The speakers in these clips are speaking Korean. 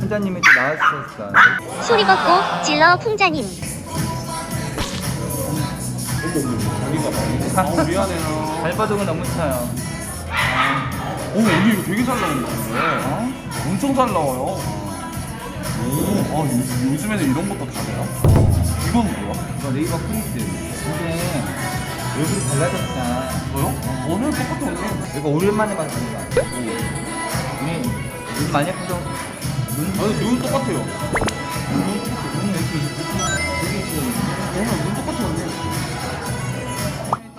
풍자님이 또 나와주셨어. 소리 걷고 질러 풍자님. 자기가 많이. 아 미안해요. 발바닥은 너무 차요. 오 언니 이거 되게 잘 나온다. 어? 엄청 잘 나와요. 오, 아 요, 요즘에는 이런 것도 다 돼요? 이건 뭐야? 이거 네이버 프린트. 근데 얼굴이 달라졌다. 뭐요? 오늘 똑같은 언니. 이거 오랜만에 봤습니다. 눈이 눈 많이 예쁘죠? 눈 아니 눈 똑같아요. 눈이 눈이 왜 이렇게 되게 눈 똑같은 언니.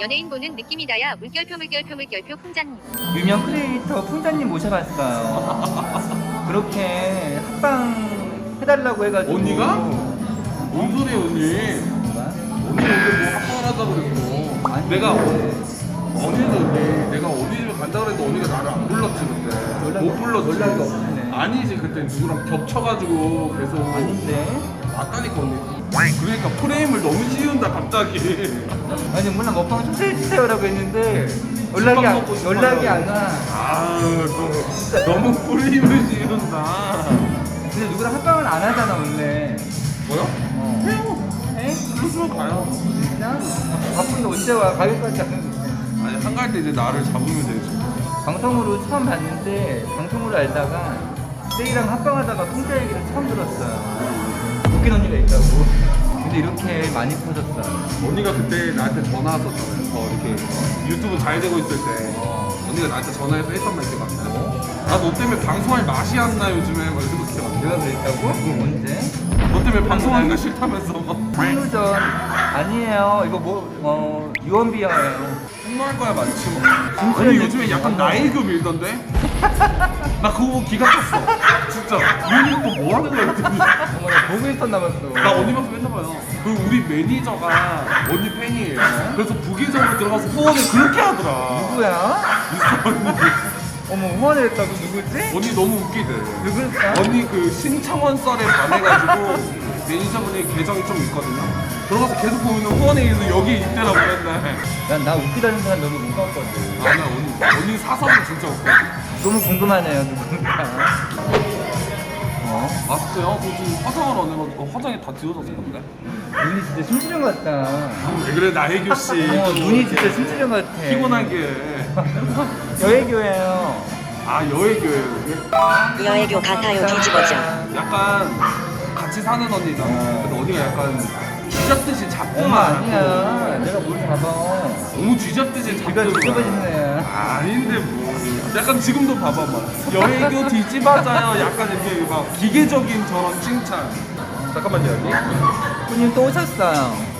연예인 보는 느낌이다야 물결표 물결표 물결표 풍자님 유명 크리에이터 풍자님 모셔봤어요. 그렇게 합방 해달라고 해가지고. 언니가? 뭔 소리야 언니? 언니 오늘 뭐 합방을 하자고 그랬어. 아니, 내가 근데 언니도 언니 내가 어디 집에 간다 그랬는데 언니가 나를 안 불렀지 그때. 연락이 못 불렀지. 연락이 없네. 아니지 그때 누구랑 겹쳐가지고 계속. 아닌데. 아까니까 언니. 그러니까 프레임을 너무 씌운다 갑자기. 아니 몰라 먹방 초대해주세요라고 했는데 연락이 안, 먹고 싶어요. 연락이 안 와. 아또 너무 프레임을 씌운다. 근데 누구랑 합방을 안 하잖아 원래. 뭐야? 어. 해요. 에? 그러시면 가요. 그냥 바쁜데 언제 와? 가격까지 않는데. 아니 한가할 때 이제 나를 잡으면 되지. 방송으로 처음 봤는데 방송으로 알다가 세이랑 합방하다가 풍자 얘기를 처음 들었어요. 웃긴 언니가 있다고. 근데 이렇게 많이 퍼졌어. 언니가 그때 나한테 전화 왔었잖아요. 저 이렇게 유튜브 잘 되고 있을 때 언니가 나한테 전화해서 했던 말 기억 안 나요? 나너 때문에 방송할 맛이 안 나 요즘에 막 이러고 기억 안 나. 내가 그랬다고? 언제? 너 때문에 방송하기가 싫다면서 막 한우전 아니에요. 이거 뭐 어, 유언비어예요. 폭로할 거야 많지 뭐. 아니 요즘에 약간 나이도 밀던데? 나 그거 보고 기가 찼어. 진짜. 이 언니 또뭐 하는 거야 이랬더니. 나 보고 있었 남았어. 나 언니 방송 맨날 봐요. 그리고 우리 매니저가 언니 팬이에요. 그래서 부계정으로 들어가서 후원을 그렇게 하더라. 누구야? 어머 후원을 했다고 누구지? 언니 너무 웃기대. 누굴까? 언니 그 신청원 썰에 반해가지고 매니저분이 계정이 좀 있거든요. 들어가서 계속 보면 후원에 있는 여기 있더라고 맨날. 난 나 웃기다는 사람 너무 무서웠거든. 아나 언니 언니 사석이 진짜 웃겨. 너무 궁금하네요 누군가. 어? 맞어요? 그 지금 화장을 안 해가지고 화장이 다 지워졌을 건데. 눈이 진짜 심수령 같다. 왜 그래 나혜교 씨. 어, 눈이 진짜 심수령 같아. 피곤한 게. 여애교예요. 아 여애교예요. 여애교 같아요 뒤집어져 약간 같이 사는 언니잖아. 근데 언니가 약간 쥐잡듯이 잡고 엄마 아니야. 내가 뭘 잡아. 너무 쥐잡듯이 네가 잡고 뒤집어지는 애야. 아닌데 뭐 약간 지금도 봐봐봐 여애교 뒤집어져요 약간 이렇게 막 기계적인 저런 칭찬 잠깐만요 언니 손님 또 오셨어요.